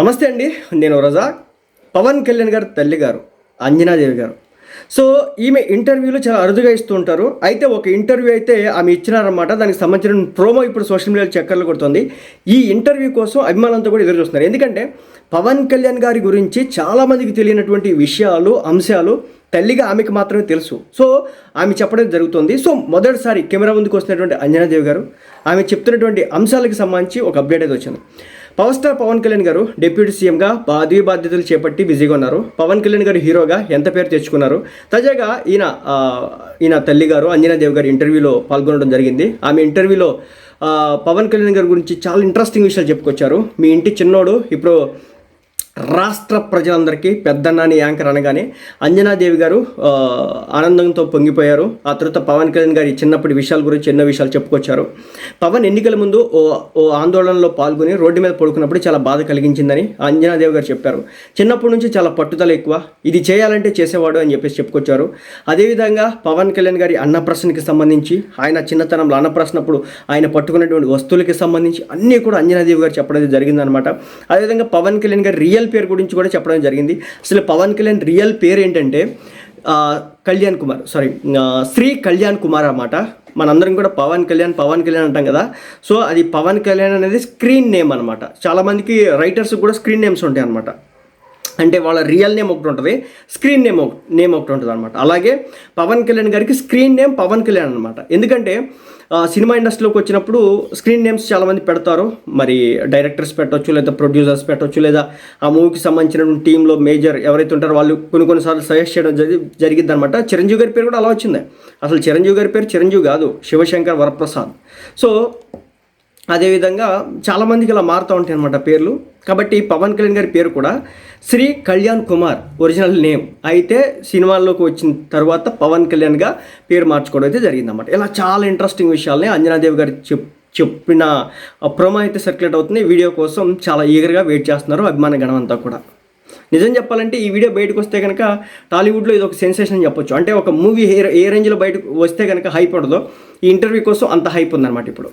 నమస్తే అండి నేను రజా. పవన్ కళ్యాణ్ గారు తల్లి గారు అంజనాదేవి గారు. సో ఈమె ఇంటర్వ్యూలు చాలా అరుదుగా ఇస్తూ ఉంటారు. అయితే ఒక ఇంటర్వ్యూ అయితే ఆమె ఇచ్చినారన్నమాట. దానికి సంబంధించిన ప్రోమో ఇప్పుడు సోషల్ మీడియాలో చక్కర్లు కొడుతుంది. ఈ ఇంటర్వ్యూ కోసం అభిమానులంతా కూడా ఎదురు చూస్తున్నారు. ఎందుకంటే పవన్ కళ్యాణ్ గారి గురించి చాలామందికి తెలియనటువంటి విషయాలు అంశాలు తల్లిగా ఆమెకు మాత్రమే తెలుసు. సో ఆమె చెప్పడం జరుగుతుంది. సో మొదటిసారి కెమెరా ముందుకు వస్తున్నటువంటి అంజనాదేవి గారు ఆమె చెప్తున్నటువంటి అంశాలకు సంబంధించి ఒక అప్డేట్ అయితే వచ్చింది. పవర్ స్టార్ పవన్ కళ్యాణ్ గారు డిప్యూటీ సీఎంగా పదవి బాధ్యతలు చేపట్టి బిజీగా ఉన్నారు. పవన్ కళ్యాణ్ గారు హీరోగా ఎంత పేరు తెచ్చుకున్నారు? తాజాగా ఈయన ఈయన తల్లి గారు అంజనాదేవి గారు ఇంటర్వ్యూలో పాల్గొనడం జరిగింది. ఆమె ఇంటర్వ్యూలో పవన్ కళ్యాణ్ గారి గురించి చాలా ఇంట్రెస్టింగ్ విషయాలు చెప్పుకొచ్చారు. మీ ఇంటి చిన్నోడు ఇప్పుడు రాష్ట్ర ప్రజలందరికీ పెద్దన్నాని యాంకర్ అనగానే అంజనాదేవి గారు ఆనందంతో పొంగిపోయారు. ఆ తర్వాత పవన్ కళ్యాణ్ గారి చిన్నప్పటి విషయాల గురించి ఎన్నో విషయాలు చెప్పుకొచ్చారు. పవన్ ఎన్నికల ముందు ఓ ఓ ఆందోళనలో పాల్గొని రోడ్డు మీద పడుకున్నప్పుడు చాలా బాధ కలిగించిందని అంజనాదేవి గారు చెప్పారు. చిన్నప్పటి నుంచి చాలా పట్టుదల ఎక్కువ. ఇది చేయాలంటే చేసేవాడు అని చెప్పేసి చెప్పుకొచ్చారు. అదేవిధంగా పవన్ కళ్యాణ్ గారి అన్నప్రశ్నకి సంబంధించి ఆయన చిన్నతనంలో అన్నప్రశ్నప్పుడు ఆయన పట్టుకున్నటువంటి వస్తువులకి సంబంధించి అన్నీ కూడా అంజనాదేవి గారు చెప్పడం జరిగిందనమాట అదేవిధంగా పవన్ కళ్యాణ్ గారి రియల్ పేరు గురించి కూడా చెప్పడం జరిగింది. అసలు పవన్ కళ్యాణ్ రియల్ పేరు ఏంటంటే కళ్యాణ్ కుమార్ సారీ శ్రీ కళ్యాణ్ కుమార్ అన్నమాట. మనందరం కూడా పవన్ కళ్యాణ్ పవన్ కళ్యాణ్ అంటాం కదా. సో అది పవన్ కళ్యాణ్ అనేది స్క్రీన్ నేమ్ అనమాట చాలామందికి రైటర్స్ కూడా స్క్రీన్ నేమ్స్ ఉంటాయి అనమాట అంటే వాళ్ళ రియల్ నేమ్ ఒకటి ఉంటుంది స్క్రీన్ నేమ్ ఒక నేమ్ ఒకటి ఉంటుంది అనమాట అలాగే పవన్ కళ్యాణ్ గారికి స్క్రీన్ నేమ్ పవన్ కళ్యాణ్ అనమాట ఎందుకంటే సినిమా ఇండస్ట్రీలోకి వచ్చినప్పుడు స్క్రీన్ నేమ్స్ చాలామంది పెడతారు. మరి డైరెక్టర్స్ పెట్టవచ్చు లేదా ప్రొడ్యూసర్స్ పెట్టవచ్చు లేదా ఆ మూవీకి సంబంధించిన టీంలో మేజర్ ఎవరైతే ఉంటారో వాళ్ళు కొన్ని కొన్నిసార్లు సజెస్ట్ చేయడం జరిగి జరిగింది అనమాట చిరంజీవి గారి పేరు కూడా అలా వచ్చింది. అసలు చిరంజీవి గారి పేరు చిరంజీవి కాదు శివశంకర్ వరప్రసాద్. సో అదేవిధంగా చాలామందికి ఇలా మారుతూ ఉంటాయి అనమాట పేర్లు. కాబట్టి పవన్ కళ్యాణ్ గారి పేరు కూడా శ్రీ కళ్యాణ్ కుమార్ ఒరిజినల్ నేమ్ అయితే సినిమాల్లోకి వచ్చిన తర్వాత పవన్ కళ్యాణ్గా పేరు మార్చుకోవడం అయితే జరిగిందన్నమాట. ఇలా చాలా ఇంట్రెస్టింగ్ విషయాల్ని అంజనాదేవి గారు చెప్ చెప్పిన ప్రోమో అయితే సర్క్యులేట్ అవుతుంది. వీడియో కోసం చాలా ఈగర్గా వెయిట్ చేస్తున్నారు అభిమాన గణం అంతా కూడా. నిజం చెప్పాలంటే ఈ వీడియో బయటకు వస్తే కనుక టాలీవుడ్లో ఇది ఒక సెన్సేషన్ అని చెప్పొచ్చు. అంటే ఒక మూవీ ఏ ఏ రేంజ్లో బయటకు వస్తే కనుక హైప్ ఉండదో ఈ ఇంటర్వ్యూ కోసం అంత హైప్ ఉందన్నమాట ఇప్పుడు.